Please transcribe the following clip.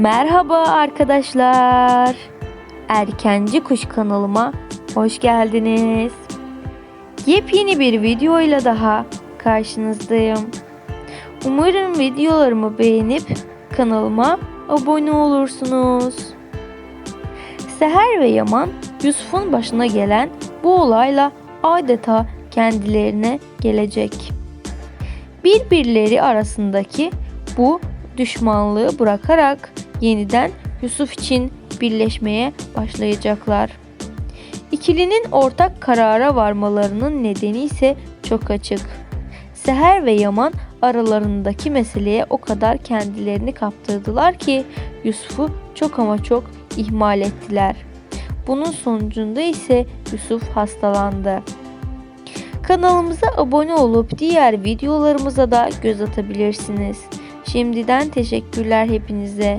Merhaba arkadaşlar. Erkenci Kuş kanalıma hoş geldiniz. Yepyeni bir videoyla daha karşınızdayım. Umarım videolarımı beğenip kanalıma abone olursunuz. Seher ve Yaman Yusuf'un başına gelen bu olayla adeta kendilerine gelecek. Birbirleri arasındaki bu düşmanlığı bırakarak yeniden Yusuf için birleşmeye başlayacaklar. İkilinin ortak karara varmalarının nedeni ise çok açık. Seher ve Yaman aralarındaki meseleye o kadar kendilerini kaptırdılar ki Yusuf'u çok ama çok ihmal ettiler. Bunun sonucunda ise Yusuf hastalandı. Kanalımıza abone olup diğer videolarımıza da göz atabilirsiniz. Şimdiden teşekkürler hepinize.